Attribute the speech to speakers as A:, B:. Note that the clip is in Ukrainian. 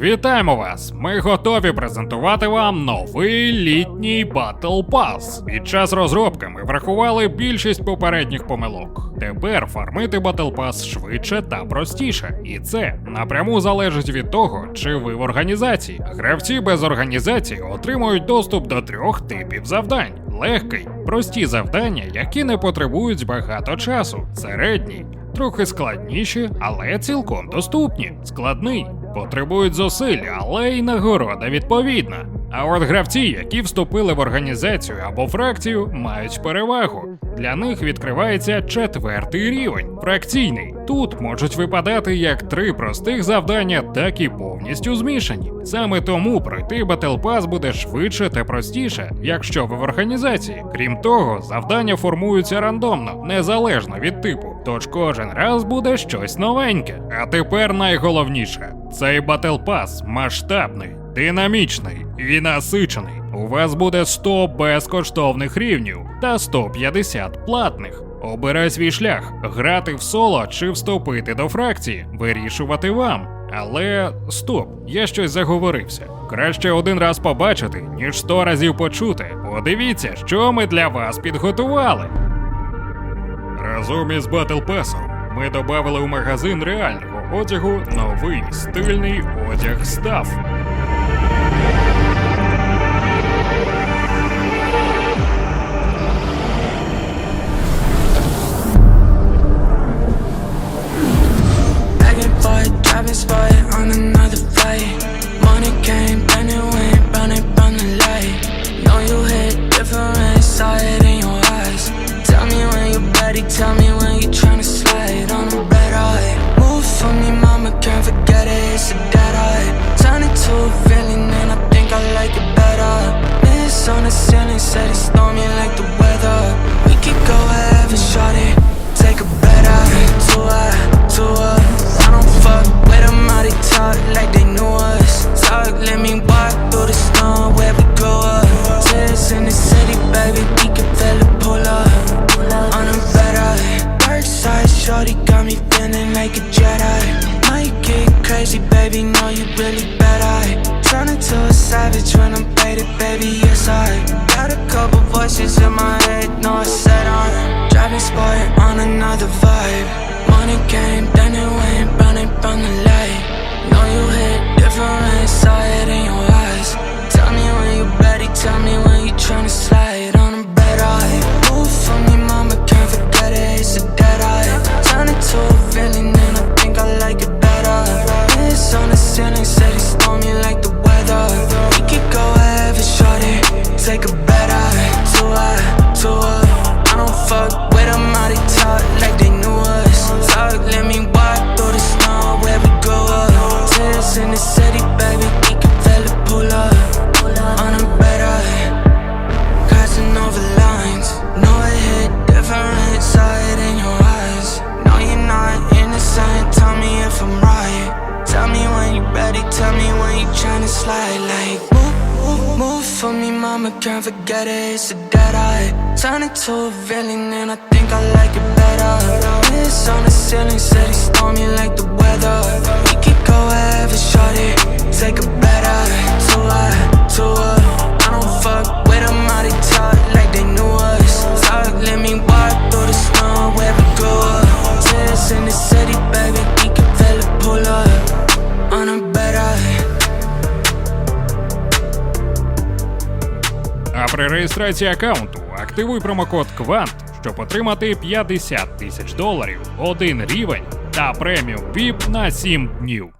A: Вітаємо вас! Ми готові презентувати вам новий літній Battle Pass. Під час розробки ми врахували більшість попередніх помилок. Тепер фармити Battle Pass швидше та простіше, і це напряму залежить від того, чи ви в організації. Гравці без організації отримують доступ до трьох типів завдань: легкий, прості завдання, які не потребують багато часу, середній. Трохи складніші, але цілком доступні. Складний. Потребують зусиль, але й нагорода відповідна. А от гравці, які вступили в організацію або фракцію, мають перевагу. Для них відкривається четвертий рівень фракційний. Тут можуть випадати як три простих завдання, так і повністю змішані. Саме тому пройти Pass буде швидше та простіше, якщо ви в організації. Крім того, завдання формуються рандомно, незалежно від типу. Тож кожен раз буде щось новеньке. А тепер найголовніше: цей Pass масштабний, динамічний і насичений. У вас буде 100 безкоштовних рівнів та 150 платних. Обирай свій шлях, грати в соло чи вступити до фракції, вирішувати вам. Але стоп, я щось заговорився. Краще один раз побачити, ніж сто разів почути. Подивіться, що ми для вас підготували. Разом із Battle Pass ми додали у магазин реального одягу новий стильний одяг став.
B: On the ceiling, said it's stormy like the weather. We could go wherever, shorty. Take a better to her, to her. I don't fuck with them, how they talk like they knew us. Talk, let me walk through the snow where we grew up. Tears in the city, baby, we can feel it pull up. On a better, dark side, shorty got me feeling like a Jedi. Might get crazy, baby, know you really better. Tell me when you tryna slide Like, move, move, for me, mama, can't forget it, it's a dead eye. Turn it to a villain and I think I like it better. Miss on the ceiling, said it's stormy like the weather
A: при реєстрації аккаунту активуй промокод Квант, щоб отримати 50 тисяч доларів, один рівень та преміум VIP на 7 днів.